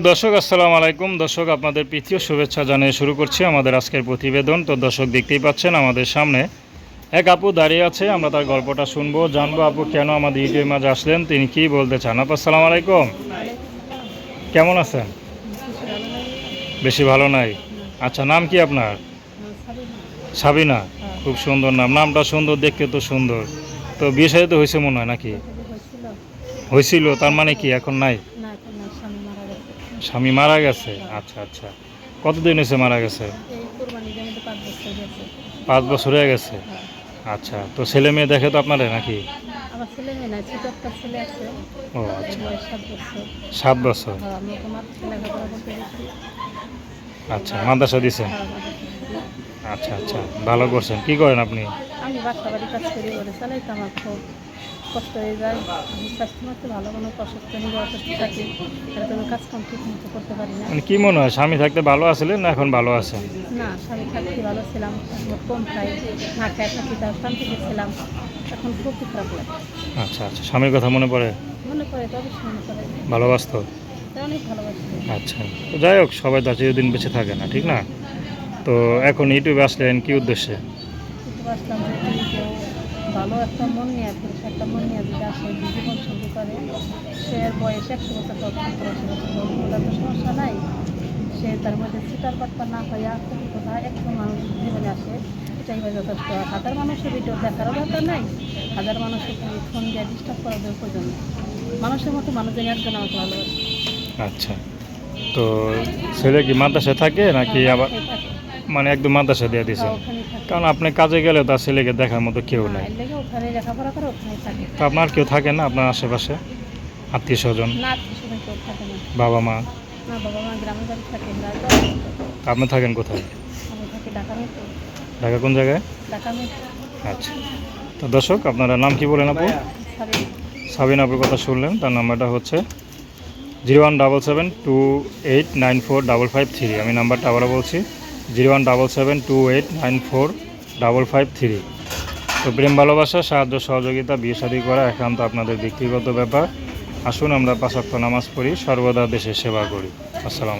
দর্শক, আসসালামু আলাইকুম। দর্শক, আপনাদের প্রীতীয় শুভেচ্ছা জানিয়ে শুরু করছি আমাদের আজকের প্রতিবেদন। তো দর্শক, দেখতেই পাচ্ছেন আমাদের সামনে এক আপু দাঁড়িয়ে আছে। আমরা তার গল্পটা শুনব, জানব, আপু, কেন আমাদের ইউটিউবের মাঝে আসলেন, তিনি কি বলতে চান? আপু, আসসালামু আলাইকুম। কেমন আছেন? বেশি ভালো নাই? আচ্ছা নাম কি আপনার? সাবিনা। খুব সুন্দর নাম। নামটা সুন্দর, দেখতে তো সুন্দর। তো বিয়ে সাথে তো হয়েছে মনে হয় নাকি? হয়েছিল। তার মানে কি? এখন নাই? স্বামী মারা গেছে? আচ্ছা আচ্ছা। কতদিন হয়েছে মারা গেছে? পাঁচ বছর হয়ে গেছে। আচ্ছা তো ছেলে মেয়ে দেখে তো আপনারা নাকি? ও আচ্ছা। সাত বছর। হ্যাঁ, আচ্ছা মাদ্রাসা দিছেন হ্যাঁ, আচ্ছা আচ্ছা। ভালো করছেন। কি করেন আপনি? আমি বাসা বাড়ি কাজ করি ওরে চালাইতে আমার খুব কষ্ট হয়ে যায়। আমি স্বাস্থ্য মাত্র ভালো কোনো অসুস্থ নিজে অসুস্থ থাকি এটা তো কাজ কাম ঠিক মতো করতে পারি না। মানে কি মনে হয় স্বামী থাকতে ভালো আছিলেন না এখন ভালো আছেন? না স্বামী থাকতে ভালো ছিলাম কম খাই না খাই থাকি তার শান্তিতে ছিলাম এখন খুব খারাপ লাগে। আচ্ছা আচ্ছা স্বামীর কথা মনে পড়ে? মনে করে তো অবশ্যই মনে করে ভালোবাসত? অনেক ভালোবাসি। আচ্ছা তো যাই হোক সবাই তো চিরদিন বেঁচে থাকে না ঠিক না? তো এখন ইউটিউবে আসলেন কি উদ্দেশ্যে? তুমি কেউ ভালো একটা মন নিয়ে পুরুষ একটা মন নিয়ে যদি আসে জীবন সঙ্গী করে সে বয়স একশো বছর পর বছর ওটা তো সমস্যা নাই। সে তার মধ্যে সিটার পাট্টা না হইয়া কোনো কথা একজন মানুষ জীবনে আসে এটাই হয় যথেষ্ট। হাজার মানুষের ভিডিও দেখারও দরকার নাই হাজার মানুষের তুমি ফোন দিয়ে ডিস্টার্ব করার প্রয়োজন মানুষের মতো মানুষ যেন একজন আমাকে ভালোবাসে। আচ্ছা। তো ছেলে কি মাদ্রাসায় থাকে নাকি আবার সে। মানে একদম মাদ্রাসা দিয়ে দিয়েছেন কারণ আপনি কাজে গেলে তার ছেলেকে দেখার মতো কেউ হ্যাঁ, নাই। তো আপনার কেউ থাকে না আপনার আশেপাশে? আত্মীয় স্বজন? বাবা মা। আপনি থাকেন কোথায়? ঢাকা কোন জায়গায়? আচ্ছা। তো দর্শক আপনারা নাম কি বলেন আপু? সাবিন আপুর কথা শুনলেন তার নাম্বারটা হচ্ছে zero one double seven two eight nine four double five three. আমি নাম্বারটা আবারও বলছি। Zero one double seven two eight nine four double five three. তো প্রেম, ভালোবাসা, সাহায্য, সহযোগিতা, বিয়ে, শাদী করা একান্ত আপনাদের ব্যক্তিগত ব্যাপার। আসুন আমরা পাঁচাত্ত নামাজ পড়ি, সর্বদা দেশের সেবা করি। আসসালাম